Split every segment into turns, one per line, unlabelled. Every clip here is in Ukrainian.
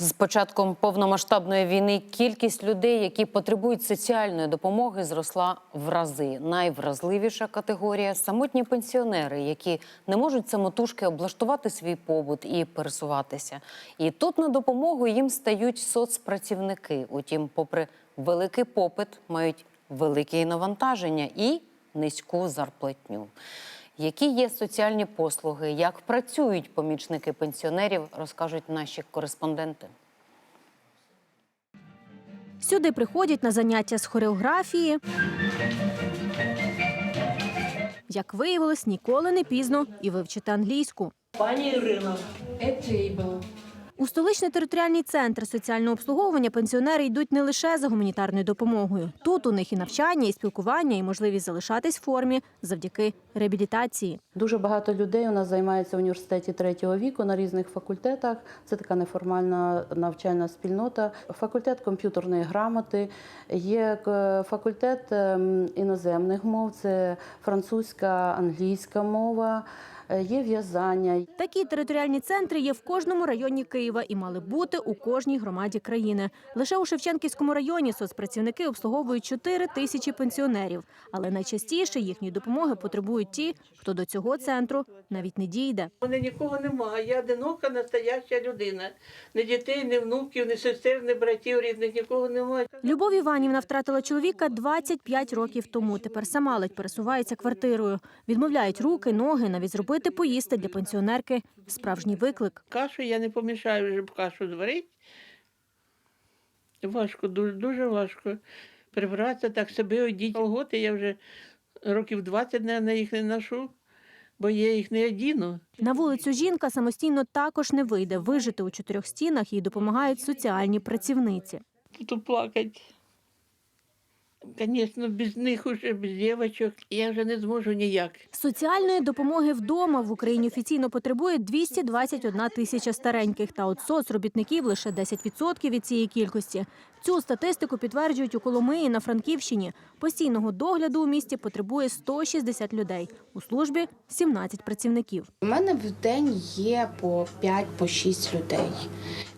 З початком повномасштабної війни кількість людей, які потребують соціальної допомоги, зросла в рази. Найвразливіша категорія самотні пенсіонери, які не можуть самотужки облаштувати свій побут і пересуватися. І тут на допомогу їм стають соцпрацівники. Утім, попри великий попит, мають велике навантаження і низьку зарплатню. Які є соціальні послуги, як працюють помічники пенсіонерів, розкажуть наші кореспонденти.
Сюди приходять на заняття з хореографії. Як виявилось, ніколи не пізно і вивчити англійську.
Пані Ірина, Ірино,
У столичний територіальний центр соціального обслуговування пенсіонери йдуть не лише за гуманітарною допомогою. Тут у них і навчання, і спілкування, і можливість залишатись в формі завдяки реабілітації.
Дуже багато людей у нас займається в університеті третього віку на різних факультетах. Це така неформальна навчальна спільнота. Факультет комп'ютерної грамоти, є е, факультет ем, іноземних мов, це французька, англійська мова, є в'язання.
Такі територіальні центри є в кожному районі Києва і мали бути у кожній громаді країни. Лише у Шевченківському районі соцпрацівники обслуговують 4 тисячі пенсіонерів, але найчастіше їхньої допомоги потребують ті, хто до цього центру навіть не дійде.
у мене нікого немає. Я одинока, настояща людина. Ні дітей, ні внуків, ні сестер, ні братів рідних, нікого немає.
Любов Іванівна втратила чоловіка 25 років тому. Тепер сама ледь пересувається квартирою. Відмовляють руки, ноги, навіть зробити поїсти для пенсіонерки справжній виклик.
Кашу я не помішаю вже кашу зварити. Важко, дуже, дуже важко. Прибратися так себе одіть. Колготи я вже років 20, на їх не ношу, бо я їх не одіну.
На вулицю жінка самостійно також не вийде. Вижити у чотирьох стінах їй допомагають соціальні працівниці.
Тут плакать. Звісно, без них уже, без дівчаток, я вже не зможу ніяк.
Соціальної допомоги вдома в Україні офіційно потребує 221 тисяча стареньких. Та от соцробітників лише 10% від цієї кількості. Цю статистику підтверджують у Коломиї на Франківщині. Постійного догляду у місті потребує 160 людей. У службі 17 працівників.
У мене в день є по 5-6 людей.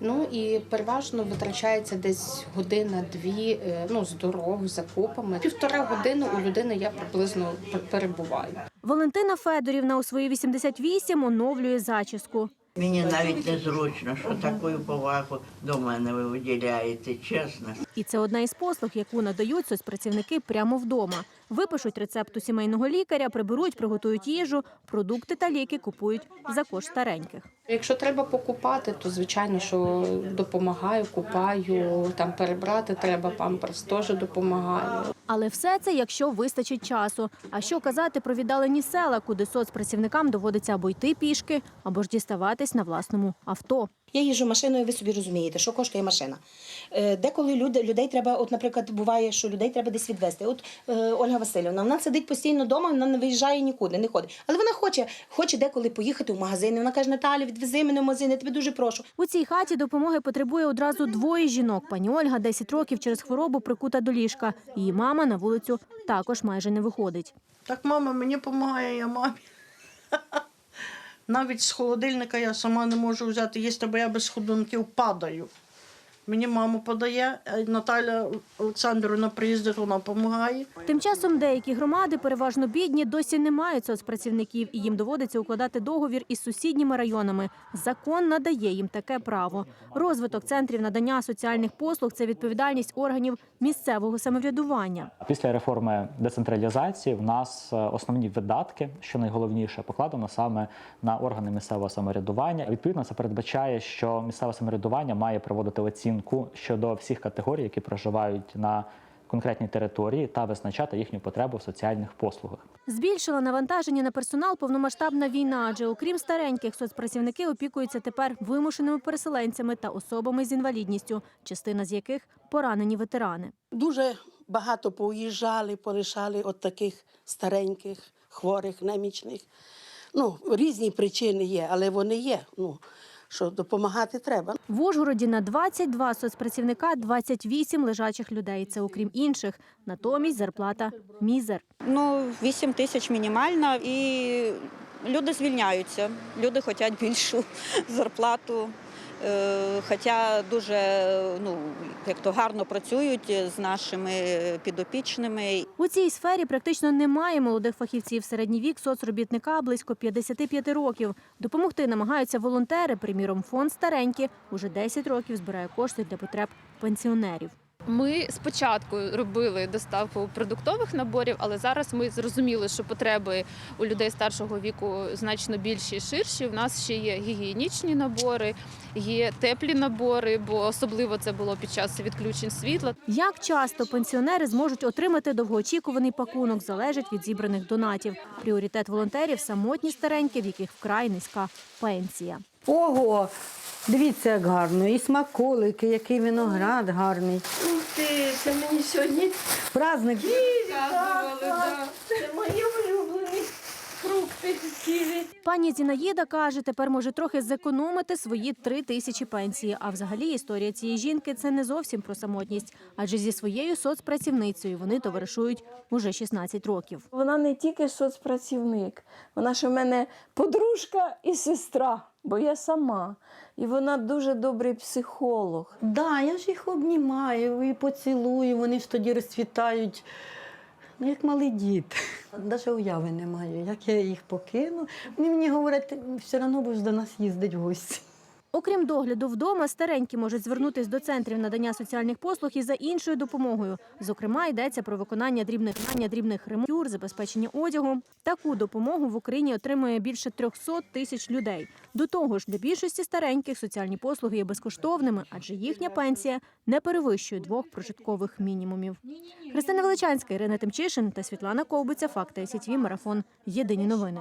Ну і переважно витрачається десь година-дві е, ну, з дорог, закупами. Півтора години у людини я приблизно перебуваю.
Валентина Федорівна у свої 88 оновлює зачіску.
Мені навіть незручно, що таку повагу до мене ви виділяєте, чесно.
І це одна із послуг, яку надають соцпрацівники прямо вдома. Випишуть рецепт у сімейного лікаря, приберуть, приготують їжу, продукти та ліки купують за кошт стареньких.
Якщо треба покупати, то звичайно, що допомагаю, купаю, там перебрати треба, памперс теж допомагаю.
Але все це, якщо вистачить часу. А що казати про віддалені села, куди соцпрацівникам доводиться або йти пішки, або ж діставатись на власному авто.
Я їжджу машиною, ви собі розумієте, що коштує машина. Е, Деколи люди, людей треба, от, наприклад, буває, що людей треба десь відвезти. От е, Ольга Васильівна, вона сидить постійно вдома, вона не виїжджає нікуди, не ходить. Але вона хоче, хоче деколи поїхати в магазин. Вона каже, Наталя, відвези мене в магазин, я тебе дуже прошу.
У цій хаті допомоги потребує одразу двоє жінок. Пані Ольга 10 років через хворобу прикута до ліжка. Її мама на вулицю також майже не виходить.
Так мама мені допомагає, я мамі. Навіть з холодильника я сама не можу взяти їсти, бо я без ходунків падаю. Мені мама подає, а Наталя Олександрівна приїздить, вона допомагає.
Тим часом деякі громади, переважно бідні, досі не мають соцпрацівників, і їм доводиться укладати договір із сусідніми районами. Закон надає їм таке право. Розвиток центрів надання соціальних послуг це відповідальність органів місцевого самоврядування.
Після реформи децентралізації в нас е, основні видатки, що найголовніше, покладено саме на органи місцевого самоврядування. Відповідно, це передбачає, що місцеве самоврядування має проводити оцінку щодо всіх категорій, які проживають на конкретній території, та визначати їхню потребу в соціальних послугах.
Збільшила навантаження на персонал повномасштабна війна, адже окрім стареньких, соцпрацівники опікуються тепер вимушеними переселенцями та особами з інвалідністю, частина з яких поранені ветерани.
Дуже багато поїжджали, порішали от таких стареньких, хворих, немічних. Ну, різні причини є, але вони є. Ну, що допомагати треба.
В Ужгороді на 22 соцпрацівника 28 лежачих людей. Це окрім інших. Натомість зарплата мізер.
Ну, 8 тисяч мінімальна, і люди звільняються. Люди хочуть більшу зарплату. Е, Хоча дуже ну, як то гарно працюють з нашими підопічними.
У цій сфері практично немає молодих фахівців. Середній вік соцробітника близько 55 років. Допомогти намагаються волонтери. Приміром, фонд старенькі уже 10 років збирає кошти для потреб пенсіонерів.
Ми спочатку робили доставку продуктових наборів, але зараз ми зрозуміли, що потреби у людей старшого віку значно більші і ширші. У нас ще є гігієнічні набори, є теплі набори, бо особливо це було під час відключень світла.
Як часто пенсіонери зможуть отримати довгоочікуваний пакунок, залежить від зібраних донатів. Пріоритет волонтерів самотні старенькі, в яких вкрай низька пенсія.
Ого, дивіться, як гарно. І смаколики, який виноград гарний.
Ух ти, це мені сьогодні
Праздник.
Це мої улюблені фрукти цілі.
Пані Зінаїда каже, тепер може трохи зекономити свої три тисячі пенсії. А взагалі історія цієї жінки це не зовсім про самотність, адже зі своєю соцпрацівницею вони товаришують уже 16 років.
Вона не тільки соцпрацівник, вона ж у мене подружка і сестра, бо я сама. І вона дуже добрий психолог.
Да, я ж їх обнімаю і поцілую, вони ж тоді розцвітають. Ну, як малий діти. Навіть уяви не маю, як я їх покину. Вони мені говорять, «Ти все одно будеш до нас їздити в гості.
Окрім догляду вдома, старенькі можуть звернутись до центрів надання соціальних послуг і за іншою допомогою. Зокрема, йдеться про виконання дрібних виконання дрібних ремонтюр, забезпечення одягу. Таку допомогу в Україні отримує більше 300 тисяч людей. До того ж, для більшості стареньких соціальні послуги є безкоштовними, адже їхня пенсія не перевищує двох прожиткових мінімумів. Христина Величанська, Ірина Тимчишин та Світлана Ковбиця. Факти СІТВ. Марафон. Єдині новини.